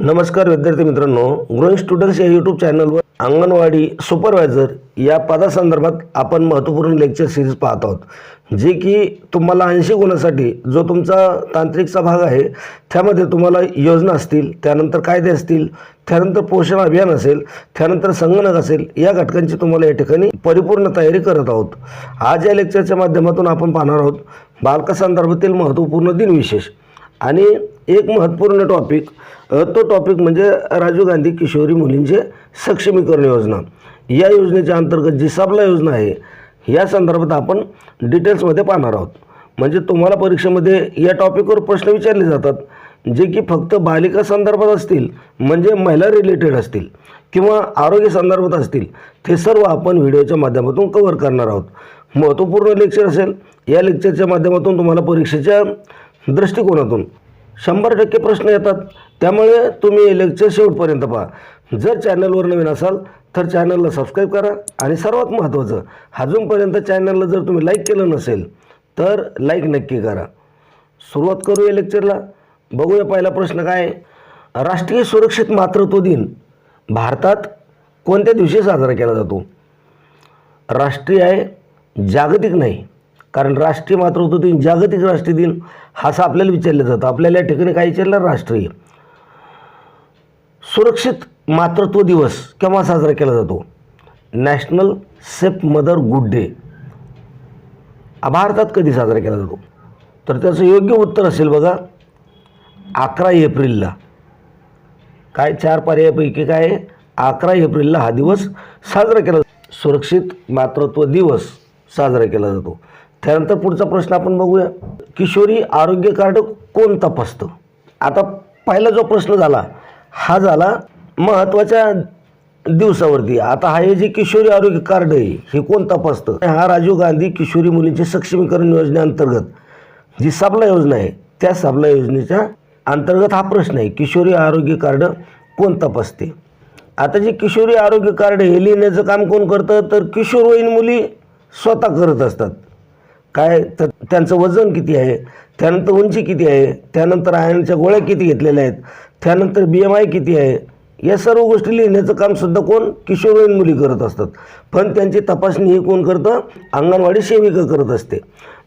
नमस्कार विद्यार्थी मित्रांनो ग्रोईंग स्टुडंट्स या यूट्यूब चॅनलवर अंगणवाडी सुपरवायझर या पदासंदर्भात आपण महत्त्वपूर्ण लेक्चर सिरीज पाहत आहोत जे की तुम्हाला ऐंशी गुणासाठी जो तुमचा तांत्रिकचा भाग आहे त्यामध्ये तुम्हाला योजना असतील त्यानंतर कायदे असतील त्यानंतर पोषण अभियान असेल त्यानंतर संगणक असेल या घटकांची तुम्हाला या ठिकाणी परिपूर्ण तयारी करत आहोत. आज या लेक्चरच्या माध्यमातून आपण पाहणार आहोत बालकासंदर्भातील महत्त्वपूर्ण दिनविशेष. आणि एक महत्त्वपूर्ण टॉपिक तो टॉपिक म्हणजे राजीव गांधी किशोरी मुलींचे सक्षमीकरण योजना. या योजनेच्या अंतर्गत जी सबला योजना आहे या संदर्भात आपण डिटेल्समध्ये पाहणार आहोत. म्हणजे तुम्हाला परीक्षेमध्ये या टॉपिकवर प्रश्न विचारले जातात जे की फक्त बालिका संदर्भात असतील म्हणजे महिला रिलेटेड असतील किंवा आरोग्य संदर्भात असतील ते सर्व आपण व्हिडिओच्या माध्यमातून कव्हर करणार आहोत. महत्त्वपूर्ण लेक्चर असेल या लेक्चरच्या माध्यमातून तुम्हाला परीक्षेच्या दृष्टिकोनातून. शंभर टक्के प्रश्न येतात. त्यामुळे तुम्ही लेक्चर शेवटपर्यंत पहा. जर चॅनलवर नवीन असाल तर चॅनलला सबस्क्राईब करा आणि सर्वात महत्त्वाचं अजूनपर्यंत चॅनलला जर तुम्ही लाईक केलं नसेल तर लाईक नक्की करा. सुरुवात करूया लेक्चरला बघूया पहिला प्रश्न काय आहे. राष्ट्रीय सुरक्षित मातृत्व दिन. भारतात कोणत्या दिवशी साजरा केला जातो? राष्ट्रीय आहे जागतिक नाही. कारण राष्ट्रीय मातृत्व दिन जागतिक राष्ट्रीय दिन हासा असं आपल्याला विचारलं जातं. आपल्याला या ठिकाणी काय विचारलं? राष्ट्रीय. सुरक्षित मातृत्व दिवस केव्हा साजरा केला जातो? National safe mother good day. भारतात कधी साजरा केला जातो? तर त्याचं योग्य उत्तर असेल बघा अकरा एप्रिलला. काय चार पर्यायापैकी काय? आहे? अकरा एप्रिलला हा दिवस साजरा केला जातो. सुरक्षित मातृत्व दिवस साजरा केला जातो. त्यानंतर पुढचा प्रश्न आपण बघूया. किशोरी आरोग्य कार्ड कोण तपासतं? आता पहिला जो प्रश्न झाला हा झाला महत्त्वाच्या दिवसावरती. आता हा हे जे किशोरी आरोग्य कार्ड आहे हे कोण तपासतं? हा राजीव गांधी किशोरी मुलींचे सक्षमीकरण योजनेअंतर्गत जी सबला योजना आहे त्या सबला योजनेच्या अंतर्गत हा प्रश्न आहे किशोरी आरोग्य कार्ड कोण तपासते? आता जे किशोरी आरोग्य कार्ड हे लिहिण्याचं काम कोण करतं? तर किशोरवयीन मुली स्वतः करत असतात. काय? तर त्यांचं वजन किती आहे? त्यानंतर उंची किती आहे? त्यानंतर आयनच्या गोळ्या किती घेतलेल्या आहेत? त्यानंतर बी एम आय किती आहे? या सर्व गोष्टी लिहिण्याचं कामसुद्धा कोण? किशोरवयीन मुली करत असतात. पण त्यांची तपासणी ही कोण करतं? अंगणवाडी सेविका करत असते.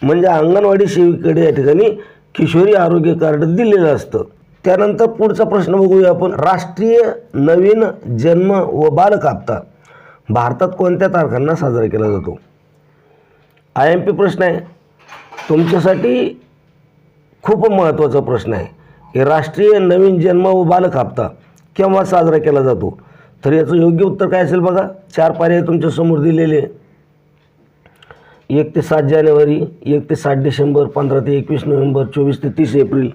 म्हणजे अंगणवाडी सेविकेकडे या ठिकाणी किशोरी आरोग्य कार्ड दिलेलं असतं. त्यानंतर पुढचा प्रश्न बघूया आपण. राष्ट्रीय नवीन जन्म व बालक हप्ता. भारतात कोणत्या तारखांना साजरा केला जातो? आय एम पी प्रश्न आहे. तुमच्यासाठी खूप महत्त्वाचा प्रश्न आहे. की राष्ट्रीय नवीन जन्म व बालक हप्ता केव्हा साजरा केला जातो? तर याचं योग्य उत्तर काय असेल बघा? चार पर्याय तुमच्यासमोर दिलेले एक ते सात जानेवारी एक ते सात डिसेंबर पंधरा ते एकवीस नोव्हेंबर चोवीस ते तीस एप्रिल.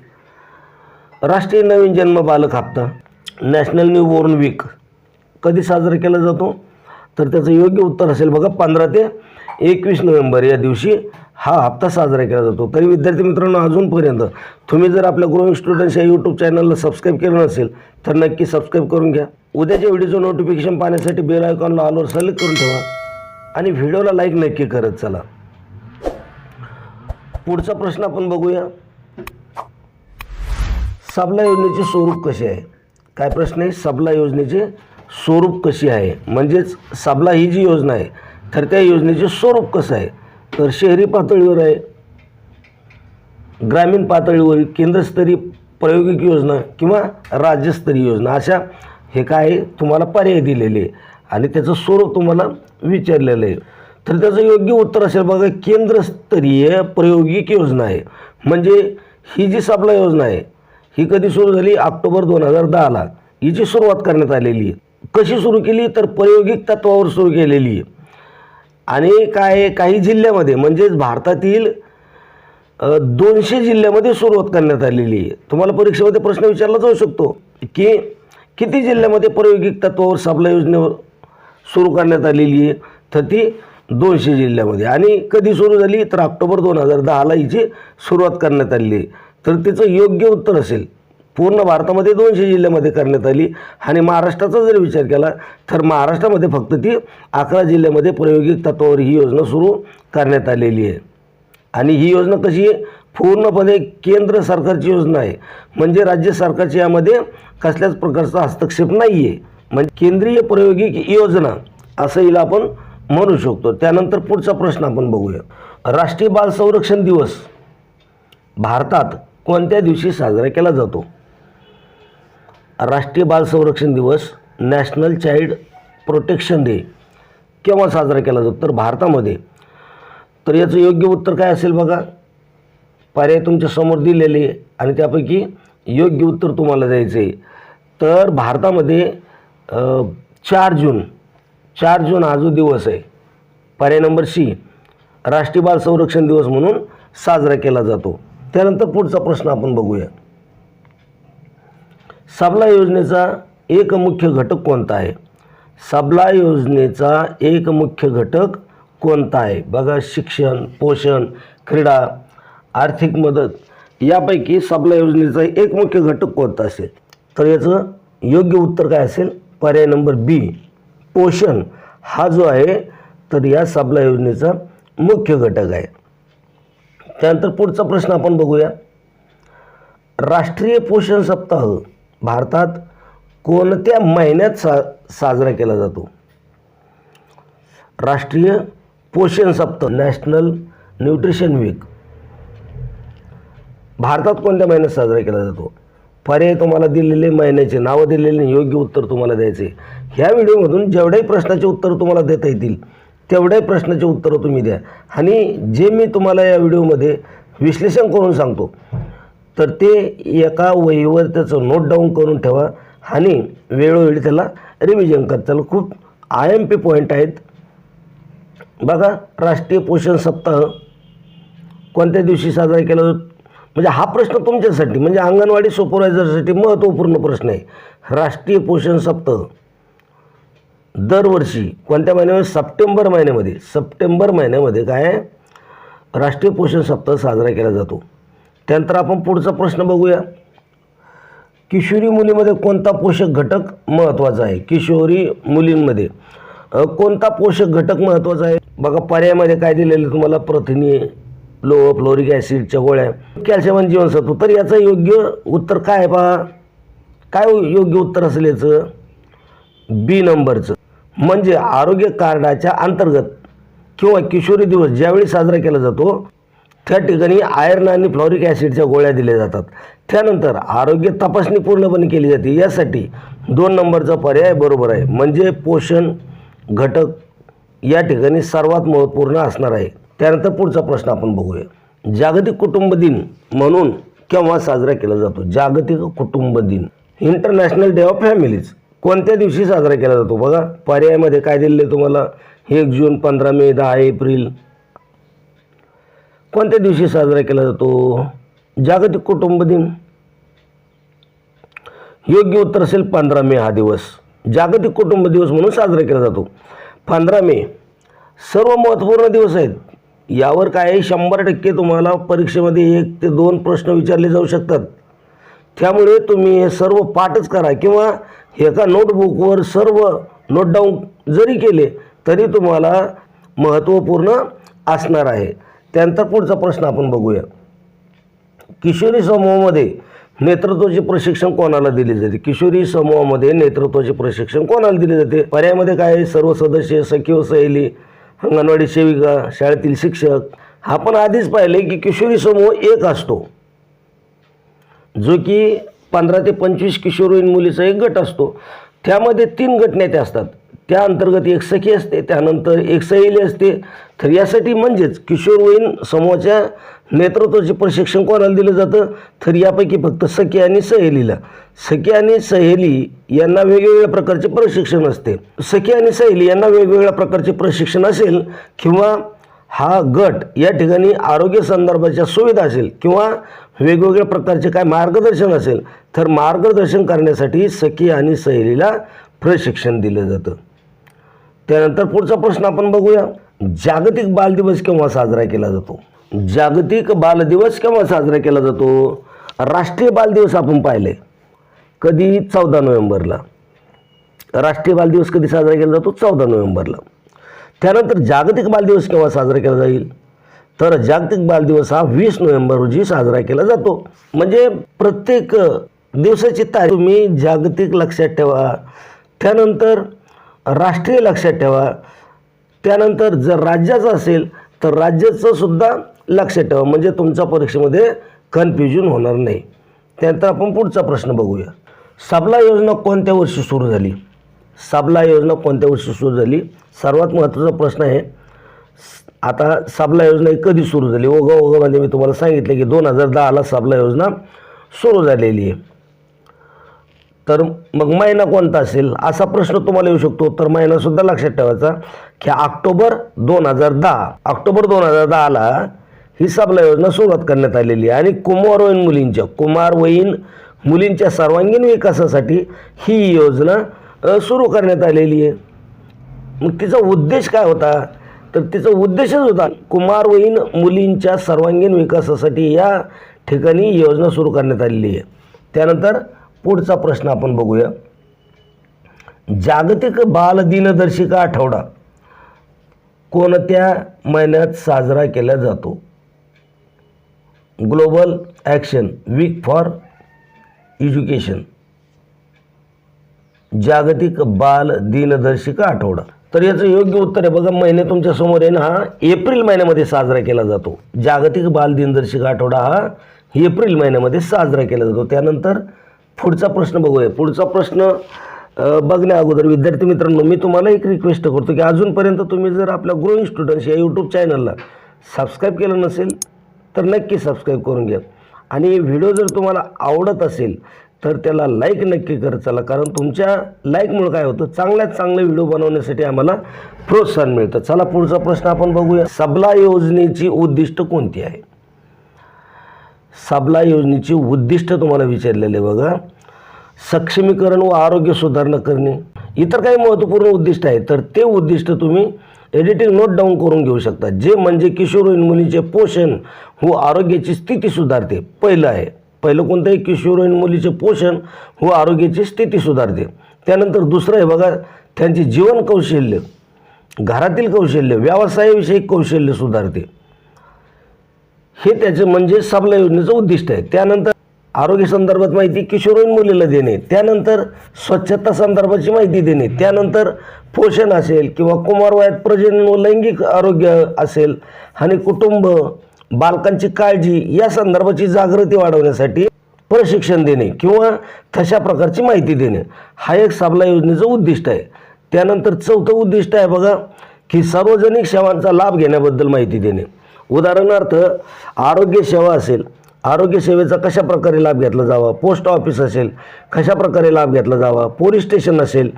राष्ट्रीय नवीन जन्म बालक हप्ता नॅशनल न्यू बॉर्न वीक कधी साजरा केला जातो? तर त्याचं योग्य उत्तर असेल बघा पंधरा ते एकवीस नोव्हेंबर या दिवशी हा हप्ता साजरा केला जातो. तरी विद्यार्थी मित्रांनो अजूनपर्यंत तुम्ही जर आपल्या ग्रोइंग स्टुडंट्स या यूट्यूब चॅनलला सबस्क्राईब केलं नसेल तर नक्की सबस्क्राईब करून घ्या. उद्याच्या व्हिडिओचं नोटिफिकेशन पाहण्यासाठी बेल आयकॉनला ऑलवर सिलेक्ट करून ठेवा आणि व्हिडिओला लाईक नक्की करत चला. पुढचा प्रश्न आपण बघूया. सबला योजनेचे स्वरूप कसे आहे? काय प्रश्न आहे? सबला योजनेचे स्वरूप कशी आहे? म्हणजेच सबला ही जी योजना आहे तर त्या योजनेचे स्वरूप कसं आहे? तर शहरी पातळीवर आहे ग्रामीण पातळीवर केंद्रस्तरीय प्रायोगिक योजना किंवा राज्यस्तरीय योजना अशा हे काय आहे तुम्हाला पर्याय दिलेले आहे. आणि त्याचं स्वरूप तुम्हाला विचारलेलं आहे. तर त्याचं योग्य उत्तर असेल बघा केंद्रस्तरीय प्रायोगिक योजना आहे. म्हणजे ही जी सबला योजना आहे ही कधी सुरू झाली? ऑक्टोबर दोन हजार दहाला. हिची सुरुवात करण्यात आलेली आहे. कशी सुरू केली? तर प्रायोगिक तत्वावर सुरू केलेली आहे. आणि काय आहे, काही जिल्ह्यामध्ये. म्हणजेच भारतातील दोनशे जिल्ह्यामध्ये सुरुवात करण्यात आलेली आहे. तुम्हाला परीक्षेमध्ये प्रश्न विचारला जाऊ शकतो की किती जिल्ह्यामध्ये प्रायोगिक तत्वावर सबला योजनेवर सुरू करण्यात आलेली आहे. तर ती दोनशे जिल्ह्यामध्ये. आणि कधी सुरू झाली? तर ऑक्टोबर दोन हजार दहाला हिची सुरुवात करण्यात आलेली आहे. तर तिचं योग्य उत्तर असेल. पूर्ण भारतामध्ये दोनशे जिल्ह्यामध्ये करण्यात आली. आणि महाराष्ट्राचा जर विचार केला तर महाराष्ट्रामध्ये फक्त ती अकरा जिल्ह्यामध्ये प्रायोगिक तत्वावर ही योजना सुरू करण्यात आलेली आहे. आणि ही योजना कशी आहे? पूर्णपणे केंद्र सरकारची योजना आहे. म्हणजे राज्य सरकारची यामध्ये कसल्याच प्रकारचा हस्तक्षेप नाही आहे म्हणजे केंद्रीय प्रायोगिक योजना असं हिला आपण म्हणू शकतो. त्यानंतर पुढचा प्रश्न आपण बघूया. राष्ट्रीय बाल संरक्षण दिवस भारतात कोणत्या दिवशी साजरा केला जातो? राष्ट्रीय बाल संरक्षण दिवस नॅशनल चाइल्ड प्रोटेक्शन डे केव्हा साजरा केला जातो? तर भारतामध्ये. तर याचं योग्य उत्तर काय असेल बघा? पर्याय तुमच्यासमोर दिलेले आहे आणि त्यापैकी योग्य उत्तर तुम्हाला द्यायचं आहे. तर भारतामध्ये चार जून चार जून हा जो दिवस आहे पर्याय नंबर सी राष्ट्रीय बाल संरक्षण दिवस म्हणून साजरा केला जातो. त्यानंतर पुढचा प्रश्न आपण बघूया. सबला योजनेचा एक मुख्य घटक कोणता आहे? सबला योजनेचा एक मुख्य घटक कोणता आहे? बघा शिक्षण पोषण क्रीडा आर्थिक मदत यापैकी सबला योजनेचा एक मुख्य घटक कोणता असेल? तर याचं योग्य उत्तर काय असेल? पर्याय नंबर बी पोषण. हा जो आहे तर या सबला योजनेचा मुख्य घटक आहे. त्यानंतर पुढचा प्रश्न आपण बघूया. राष्ट्रीय पोषण सप्ताह भारतात कोणत्या महिन्यात सा साजरा केला जातो? राष्ट्रीय पोषण सप्ताह नॅशनल न्यूट्रिशन वीक. भारतात कोणत्या महिन्यात साजरा केला जातो? पर्याय तुम्हाला दिलेले महिन्याचे नावं दिलेले योग्य उत्तर तुम्हाला द्यायचे. ह्या व्हिडिओमधून जेवढ्याही प्रश्नाचे उत्तर तुम्हाला देता येतील तेवढ्याही प्रश्नाचे उत्तरं तुम्ही द्या. आणि जे मी तुम्हाला या व्हिडिओमध्ये विश्लेषण करून सांगतो तर ते एका वहीवर त्याचं नोट डाऊन करून ठेवा आणि वेळोवेळी त्याला रिव्हिजन करता त्याला खूप आय एम पी पॉईंट आहेत. बघा राष्ट्रीय पोषण सप्ताह कोणत्या दिवशी साजरा केला जातो? म्हणजे हा प्रश्न तुमच्यासाठी म्हणजे अंगणवाडी सुपरवायझरसाठी महत्त्वपूर्ण प्रश्न आहे. राष्ट्रीय पोषण सप्ताह दरवर्षी कोणत्या महिन्यामध्ये? सप्टेंबर महिन्यामध्ये. सप्टेंबर महिन्यामध्ये काय? राष्ट्रीय पोषण सप्ताह साजरा केला जातो. त्यानंतर आपण पुढचा प्रश्न बघूया. किशोरी मुलीमध्ये कोणता पोषक घटक महत्त्वाचा आहे? किशोरी मुलींमध्ये कोणता पोषक घटक महत्त्वाचा आहे? बघा पर्यायामध्ये काय दिलेलं आहे तुम्हाला? प्रथिने लोह फ्लोरिक ॲसिडच्या गोळ्या कॅल्शियम आणि जीवनसत्व. तर याचं योग्य उत्तर काय आहे पहा? काय योग्य उत्तर असेल याचं? बी नंबरचं. म्हणजे आरोग्य कार्डाच्या अंतर्गत किंवा किशोरी दिवस ज्यावेळी साजरा केला जातो त्या ठिकाणी आयर्न आणि फ्लॉरिक ॲसिडच्या गोळ्या दिल्या जातात. त्यानंतर आरोग्य तपासणी पूर्णपणे केली जाते. यासाठी दोन नंबरचा पर्याय बरोबर आहे. म्हणजे पोषण घटक या ठिकाणी सर्वात महत्त्वपूर्ण असणार आहे. त्यानंतर पुढचा प्रश्न आपण बघूया. जागतिक कुटुंब दिन म्हणून केव्हा साजरा केला जातो? जागतिक कुटुंब दिन. इंटरनॅशनल डे ऑफ फॅमिलीज कोणत्या दिवशी साजरा केला जातो बघा? पर्यायामध्ये काय दिलेलं आहे तुम्हाला? एक जून पंधरा मे दहा एप्रिल. कोणत्या दिवशी साजरा केला जातो? जागतिक कुटुंब दिन. योग्य उत्तर असेल पंधरा मे हा दिवस. जागतिक कुटुंब दिवस म्हणून साजरा केला जातो. पंधरा मे. सर्व महत्त्वपूर्ण दिवस आहेत. यावर काय आहे, शंभर टक्के तुम्हाला परीक्षेमध्ये एक ते दोन प्रश्न विचारले जाऊ शकतात. त्यामुळे तुम्ही हे सर्व पाठच करा किंवा एका नोटबुकवर सर्व नोट डाऊन जरी केले तरी तुम्हाला महत्त्वपूर्ण असणार आहे. त्यानंतर पुढचा प्रश्न आपण बघूया. किशोरी समूहामध्ये नेतृत्वाचे प्रशिक्षण कोणाला दिले जाते? किशोरी समूहामध्ये नेतृत्वाचे प्रशिक्षण कोणाला दिले जाते? पर्यायामध्ये काय आहे? सर्व सदस्य सखीव सहेली अंगणवाडी सेविका शाळेतील शिक्षक. आपण आधीच पाहिले की किशोरी समूह एक असतो. जो की पंधरा ते पंचवीस किशोरवयीन मुलीचा एक गट असतो. त्यामध्ये तीन गटनेते असतात. त्या अंतर्गत एक सखी असते त्यानंतर एक सहेली असते. तर यासाठी म्हणजेच किशोरवयीन समूहाच्या नेतृत्वाचे प्रशिक्षण कोणाला दिलं जातं? तर यापैकी फक्त सखी आणि सहेलीला. सखी आणि सहेली यांना वेगवेगळ्या प्रकारचे प्रशिक्षण असते. सखी आणि सहेली यांना वेगवेगळ्या प्रकारचे प्रशिक्षण असेल किंवा हा गट या ठिकाणी आरोग्य संदर्भाच्या सुविधा असेल किंवा वेगवेगळ्या प्रकारचे काय मार्गदर्शन असेल तर मार्गदर्शन करण्यासाठी सखी आणि सहेलीला प्रशिक्षण दिलं जातं. त्यानंतर पुढचा प्रश्न आपण बघूया. जागतिक बाल दिवस केव्हा साजरा केला जातो? जागतिक बाल दिवस केव्हा साजरा केला जातो? राष्ट्रीय बाल दिवस आपण पाहिले. कधी? चौदा नोव्हेंबरला. राष्ट्रीय बाल दिवस कधी साजरा केला जातो? चौदा नोव्हेंबरला. त्यानंतर जागतिक बाल दिवस केव्हा साजरा केला जाईल? तर जागतिक बाल दिवस हा वीस नोव्हेंबर रोजी साजरा केला जातो. म्हणजे प्रत्येक दिवसाची तारीख तुम्ही जागतिक लक्षात ठेवा. त्यानंतर राष्ट्रीय लक्षात ठेवा. त्यानंतर जर राज्याचं असेल तर राज्याचं सुद्धा लक्षात ठेवा. म्हणजे तुमच्या परीक्षेमध्ये कन्फ्युजन होणार नाही. त्यानंतर आपण पुढचा प्रश्न बघूया. सबला योजना कोणत्या वर्षी सुरू झाली? सबला योजना कोणत्या वर्षी सुरू झाली? सर्वात महत्त्वाचा प्रश्न आहे. आता सबला योजना ही कधी सुरू झाली? ओघ ओघामध्ये मी तुम्हाला सांगितलं की दोन हजार दहाला सबला योजना सुरू झालेली आहे. तर मग महिना कोणता असेल? असा प्रश्न तुम्हाला येऊ शकतो. तर महिनासुद्धा लक्षात ठेवायचा की ऑक्टोबर दोन हजार दहा. ऑक्टोबर दोन हजार दहाला ही सबला योजना सुरुवात करण्यात आलेली आहे. आणि कुमारवयीन मुलींच्या कुमारवयीन मुलींच्या सर्वांगीण विकासासाठी ही योजना सुरू करण्यात आलेली आहे. मग तिचा उद्देश काय होता? तर तिचा उद्देशच होता कुमारवयीन मुलींच्या सर्वांगीण विकासासाठी या ठिकाणी योजना सुरू करण्यात आलेली आहे. त्यानंतर पुढचा प्रश्न आपण बघूया. जागतिक बाल दिनदर्शिका आठवडा कोणत्या महिन्यात साजरा केला जातो? Global action week for education. जागतिक बाल दिनदर्शिका आठवडा. तर याचं योग्य उत्तर आहे. बघा महिने तुमच्यासमोर आहे ना हा एप्रिल महिन्यामध्ये साजरा केला जातो. जागतिक बाल दिनदर्शिका आठवडा हा एप्रिल महिन्यामध्ये साजरा केला जातो. त्यानंतर पुढचा प्रश्न बघूया. पुढचा प्रश्न बघण्या अगोदर. विद्यार्थी मित्रांनो मी तुम्हाला एक रिक्वेस्ट करतो की अजूनपर्यंत तुम्ही जर आपल्या ग्रोईंग स्टुडंट्स या यूट्यूब चॅनलला सबस्क्राईब केलं नसेल तर नक्की सबस्क्राईब करून घ्या. आणि व्हिडिओ जर तुम्हाला आवडत असेल तर त्याला लाईक नक्की करत चला कारण तुमच्या लाईकमुळे काय होतं? चांगल्यात चांगले व्हिडिओ बनवण्यासाठी आम्हाला प्रोत्साहन मिळतं. चला पुढचा प्रश्न आपण बघूया. सबला योजनेची उद्दिष्ट कोणती आहे? सबला योजनेची उद्दिष्ट तुम्हाला विचारलेले बघा. सक्षमीकरण व आरोग्य सुधारणा करणे. इतर काही महत्त्वपूर्ण उद्दिष्ट आहे तर ते उद्दिष्ट तुम्ही एडिटिंग नोट डाऊन करून घेऊ शकता. जे म्हणजे किशोरवयीन मुलीचे पोषण व आरोग्याची स्थिती सुधारते. पहिलं आहे. पहिलं कोणतंही किशोरवयीन मुलीचे पोषण व आरोग्याची स्थिती सुधारते. त्यानंतर दुसरं आहे बघा त्यांचे जीवन कौशल्य. घरातील कौशल्य व्यवसायाविषयी कौशल्य सुधारते. हे त्याचं म्हणजे सबला योजनेचं उद्दिष्ट आहे त्यानंतर आरोग्य संदर्भात माहिती किशोरवयीन मुलीला देणे त्यानंतर स्वच्छता संदर्भाची माहिती देणे त्यानंतर पोषण असेल किंवा कुमारवयात प्रजनन व लैंगिक आरोग्य असेल आणि कुटुंब बालकांची काळजी या संदर्भाची जागृती वाढवण्यासाठी प्रशिक्षण देणे किंवा तशा प्रकारची माहिती देणे. हा एक सबला योजनेचं उद्दिष्ट आहे. त्यानंतर चौथं उद्दिष्ट आहे बघा की सार्वजनिक सेवांचा लाभ घेण्याबद्दल माहिती देणे. उदाहरणार्थ आरोग्यसेवा असेल आरोग्यसेवेचा कशाप्रकारे कशा प्रकारे लाभ घेतला जावा? पोस्ट ऑफिस असेल कशा प्रकारे लाभ घेतला जावा? पोलीस स्टेशन असेल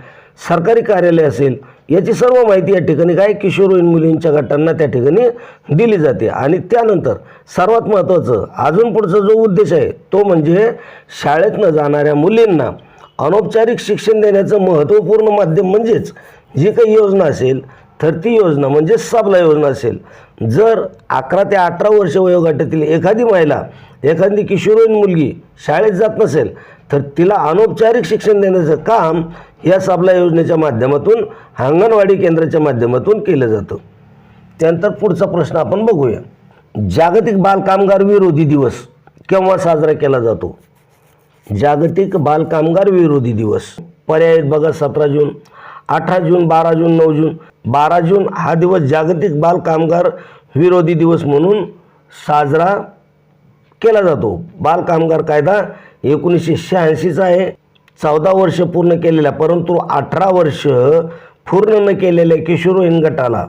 सरकारी कार्यालय असेल याची सर्व माहिती या ठिकाणी काय किशोरवयीन मुलींच्या गटांना त्या ठिकाणी दिली जाते. आणि त्यानंतर सर्वात महत्त्वाचं अजून पुढचा जो उद्देश आहे तो म्हणजे शाळेत न जाणाऱ्या मुलींना अनौपचारिक शिक्षण देण्याचं महत्त्वपूर्ण माध्यम म्हणजेच जी काही योजना असेल तर योजना म्हणजे सबला योजना असेल. जर अकरा ते अठरा वर्ष वयोगटातील एखादी महिला एखादी किशोरवयीन मुलगी शाळेत जात नसेल तर तिला अनौपचारिक शिक्षण देण्याचं काम या सबला योजनेच्या माध्यमातून अंगणवाडी केंद्राच्या माध्यमातून केलं जातं. त्यानंतर पुढचा प्रश्न आपण बघूया. जागतिक बालकामगार विरोधी दिवस केव्हा साजरा केला जातो? जागतिक बालकामगार विरोधी दिवस. पर्याय बघा सतरा जून अठरा जून बारा जून नऊ जून. बारा जून हा दिवस जागतिक बाल कामगार विरोधी दिवस म्हणून साजरा केला जातो. बाल कामगार कायदा एकोणीसशे शहाऐंशीचा आहे. चौदा वर्ष पूर्ण केलेल्या परंतु अठरा वर्ष पूर्ण न केलेल्या किशोरवयीन गटाला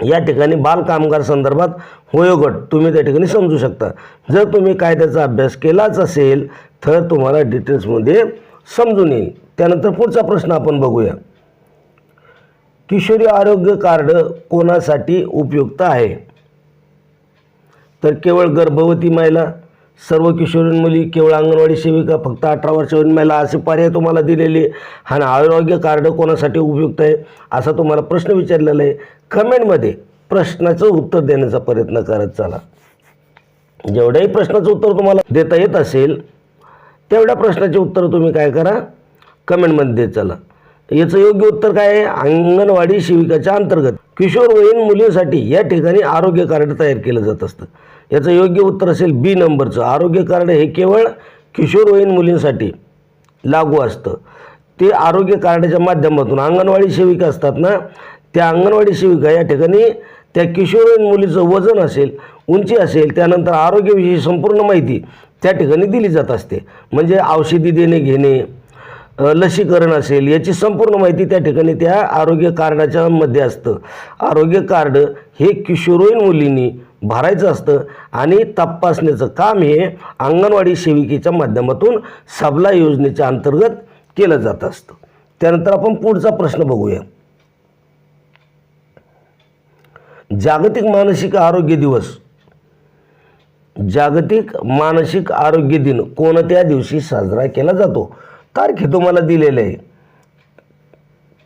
या ठिकाणी बाल कामगार संदर्भात वयोगट तुम्ही त्या ठिकाणी समजू शकता. जर तुम्ही कायद्याचा अभ्यास केलाच असेल तर तुम्हाला डिटेल्समध्ये समजून येईल. त्यानंतर पुढचा प्रश्न आपण बघूया. किशोरी आरोग्य कार्ड कोणासाठी उपयुक्त आहे? तर केवळ गर्भवती महिला सर्व किशोरीन मुली केवळ अंगणवाडी सेविका फक्त अठरा वर्षावरील महिला असे पर्याय तुम्हाला दिलेले आणि आरोग्य कार्ड कोणासाठी उपयुक्त आहे असा तुम्हाला प्रश्न विचारलेला आहे. कमेंटमध्ये प्रश्नाचं उत्तर देण्याचा प्रयत्न करत चला. जेवढ्याही प्रश्नाचं उत्तर तुम्हाला देता येत असेल तेवढ्या प्रश्नाचे उत्तर तुम्ही काय करा? कमेंटमध्ये देत चला. याचं योग्य उत्तर काय आहे? अंगणवाडी सेविकाच्या अंतर्गत. किशोरवयीन मुलींसाठी या ठिकाणी आरोग्य कार्ड तयार केलं जात असतं. याचं योग्य उत्तर असेल बी नंबरचं. आरोग्य कार्ड हे केवळ किशोरवयीन मुलींसाठी लागू असतं. ते आरोग्य कार्डाच्या माध्यमातून अंगणवाडी सेविका असतात ना त्या अंगणवाडी सेविका या ठिकाणी त्या किशोरवयीन मुलीचं वजन असेल उंची असेल त्यानंतर आरोग्याविषयी संपूर्ण माहिती त्या ठिकाणी दिली जात असते. म्हणजे औषधी देणे घेणे लसीकरण असेल याची संपूर्ण माहिती त्या ठिकाणी त्या आरोग्य कार्डाच्या मध्ये असतं. आरोग्य कार्ड हे किशोरवयीन मुलींनी भरायचं असतं आणि तपासण्याचं काम हे अंगणवाडी सेविकेच्या माध्यमातून सबला योजनेच्या अंतर्गत केलं जात असतं. त्यानंतर आपण पुढचा प्रश्न बघूया. जागतिक मानसिक आरोग्य दिवस. जागतिक मानसिक आरोग्य दिन कोणत्या दिवशी साजरा केला जातो? तारखे तुम्हाला दिलेले आहे.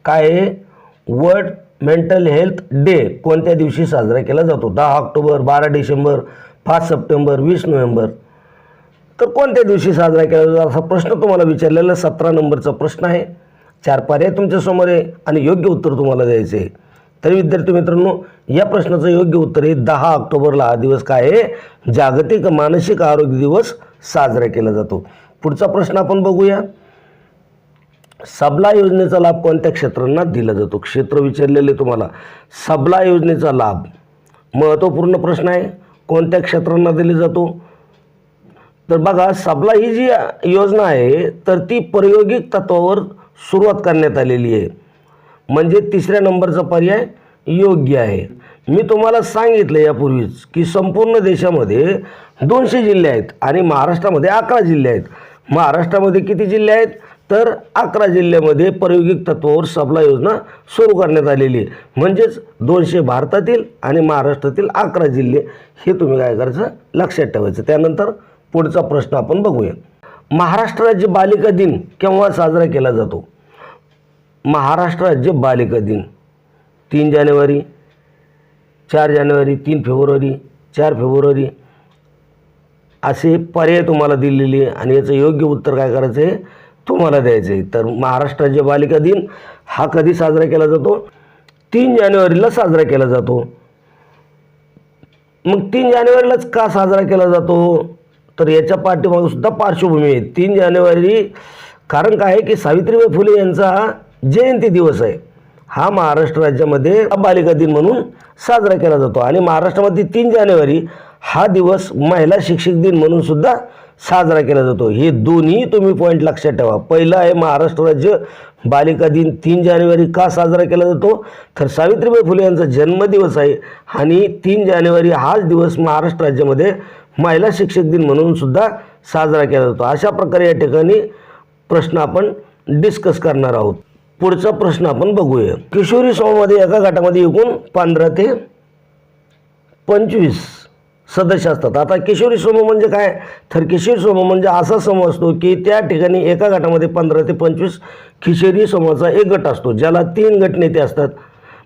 काय आहे? वर्ल्ड मेंटल हेल्थ डे कोणत्या दिवशी साजरा केला जातो? दहा ऑक्टोबर बारा डिसेंबर पाच सप्टेंबर वीस नोव्हेंबर. तर कोणत्या दिवशी साजरा केला जातो? असा प्रश्न तुम्हाला विचारलेला सतरा नंबरचा प्रश्न आहे. चार पर्याय तुमच्यासमोर आहे आणि योग्य उत्तर तुम्हाला द्यायचे आहे. तर विद्यार्थी मित्रांनो या प्रश्नाचं योग्य उत्तर आहे. दहा ऑक्टोबरला हा दिवस काय आहे? जागतिक मानसिक आरोग्य दिवस साजरा केला जातो. पुढचा प्रश्न आपण बघूया. सबला योजनेचा लाभ कोणत्या क्षेत्रांना दिला जातो? क्षेत्र विचारलेले तुम्हाला. सबला योजनेचा लाभ महत्त्वपूर्ण प्रश्न आहे. कोणत्या क्षेत्रांना दिले जातो? तर बघा सबला ही जी योजना आहे तर ती प्रायोगिक तत्वावर सुरुवात करण्यात आलेली आहे. म्हणजे तिसऱ्या नंबरचा पर्याय योग्य आहे. मी तुम्हाला सांगितलं यापूर्वीच की संपूर्ण देशामध्ये दोनशे जिल्हे आहेत आणि महाराष्ट्रामध्ये अकरा जिल्हे आहेत. महाराष्ट्रामध्ये किती जिल्हे आहेत? तर अकरा जिल्ह्यामध्ये प्रायोगिक तत्वावर सबला योजना सुरू करण्यात आलेली आहे. म्हणजेच दोनशे भारतातील आणि महाराष्ट्रातील अकरा जिल्हे हे तुम्ही काय करायचं? लक्षात ठेवायचं. त्यानंतर पुढचा प्रश्न आपण बघूया. महाराष्ट्र राज्य बालिका दिन केव्हा साजरा केला जातो? महाराष्ट्र राज्य बालिका दिन तीन जानेवारी चार जानेवारी तीन फेब्रुवारी चार फेब्रुवारी असे पर्याय तुम्हाला दिलेले आहे. आणि याचं योग्य उत्तर काय करायचं आहे? तुम्हाला द्यायचं. आहे तर महाराष्ट्र राज्य बालिका दिन हा कधी साजरा केला जातो? तीन जानेवारीला साजरा केला जातो. मग तीन जानेवारीलाच का साजरा केला जातो? तर याच्या पाठीमागे सुद्धा पार्श्वभूमी आहे. तीन जानेवारी कारण काय आहे की सावित्रीबाई फुले यांचा जयंती दिवस आहे. हा महाराष्ट्र राज्यामध्ये बालिका दिन म्हणून साजरा केला जातो. आणि महाराष्ट्रामध्ये तीन जानेवारी हा दिवस महिला शिक्षक दिन म्हणून सुद्धा साजरा केला जातो. हे दोन्ही तुम्ही पॉईंट लक्षात ठेवा. पहिलं आहे महाराष्ट्र राज्य. बालिका दिन तीन जानेवारी का साजरा केला जातो? तर सावित्रीबाई फुले यांचा जन्मदिवस आहे आणि तीन जानेवारी हाच दिवस महाराष्ट्र राज्यामध्ये महिला शिक्षक दिन म्हणून सुद्धा साजरा केला जातो. अशा प्रकारे या ठिकाणी प्रश्न आपण डिस्कस करणार आहोत. पुढचा प्रश्न आपण बघूया. किशोरी समूहामध्ये एका गटामध्ये एकूण पंधरा ते पंचवीस सदस्य असतात. आता किशोरी समूह म्हणजे काय? तर किशोरी समूह म्हणजे असा समूह असतो की त्या ठिकाणी एका गटामध्ये पंधरा ते पंचवीस किशोरी समूहाचा एक गट असतो ज्याला तीन गटनेते असतात.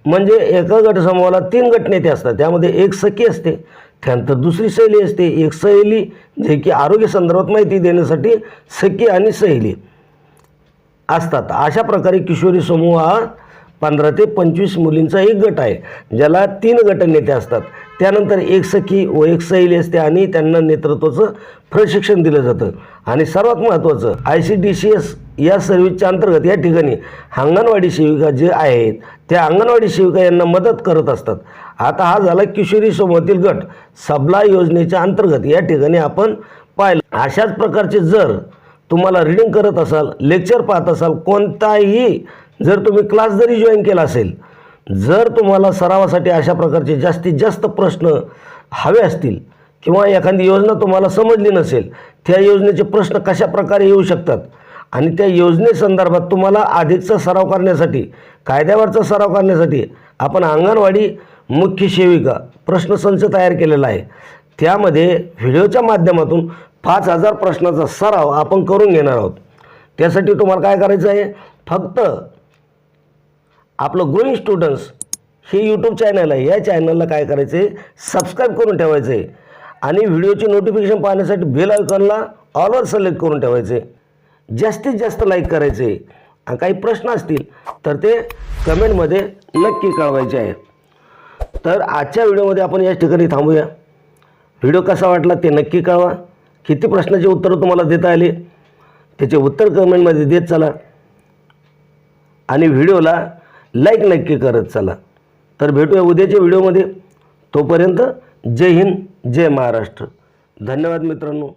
म्हणजे एका गट समूहाला तीन गटनेते असतात. त्यामध्ये एक सखी असते त्यानंतर दुसरी सहेली असते. एक सहेली जे की आरोग्य संदर्भात माहिती देण्यासाठी सखी आणि सहेली असतात. अशा प्रकारे किशोरी समूह हा पंधरा ते पंचवीस मुलींचा एक गट आहे ज्याला तीन गटनेते असतात. त्यानंतर एक सखी व एक सहेली असते आणि त्यांना नेतृत्वाचं प्रशिक्षण दिलं जातं. आणि सर्वात महत्त्वाचं I C D C S या सर्व्हिसच्या अंतर्गत या ठिकाणी अंगणवाडी सेविका जे आहेत त्या अंगणवाडी सेविका यांना मदत करत असतात. आता हा झाला किशोरी समूहातील गट. सबला योजनेच्या अंतर्गत या ठिकाणी आपण पाहिलं. अशाच प्रकारचे जर तुम्हाला रिडिंग करत असाल लेक्चर पाहत असाल कोणताही जर तुम्ही क्लास जरी जॉईन केला असेल जर तुम्हाला सरावासाठी अशा प्रकारचे जास्तीत जास्त प्रश्न हवे असतील किंवा एखादी योजना तुम्हाला समजली नसेल त्या योजनेचे प्रश्न कशा प्रकारे येऊ शकतात आणि त्या योजनेसंदर्भात तुम्हाला अधिकचा सराव करण्यासाठी कायद्यावरचा सराव करण्यासाठी आपण अंगणवाडी मुख्य सेविका प्रश्नसंच तयार केलेला आहे. त्यामध्ये व्हिडिओच्या माध्यमातून पाच हजार प्रश्नाचा सराव आपण करून घेणार आहोत. त्यासाठी तुम्हाला काय करायचं आहे? फक्त आपलं ग्रोईंग स्टुडंट्स हे यूट्यूब चॅनल आहे. या चॅनलला काय करायचं? आहे सबस्क्राईब करून ठेवायचं. आहे आणि व्हिडिओचे नोटिफिकेशन पाहण्यासाठी बेल आयकॉनला ऑलवर सिलेक्ट करून ठेवायचे. जास्तीत जास्त लाईक करायचे. आणि काही प्रश्न असतील तर ते कमेंटमध्ये नक्की कळवायचे आहेत. तर आजच्या व्हिडिओमध्ये आपण याच ठिकाणी थांबूया. व्हिडिओ कसा वाटला ते नक्की कळवा. किती प्रश्नाचे उत्तरं तुम्हाला देता आले त्याचे उत्तर कमेंटमध्ये देत चला. आणि व्हिडिओला लाईक नक्की करत चला. तर भेटूया उद्याच्या व्हिडिओमध्ये तोपर्यंत जय हिंद जय महाराष्ट्र. धन्यवाद मित्रांनो.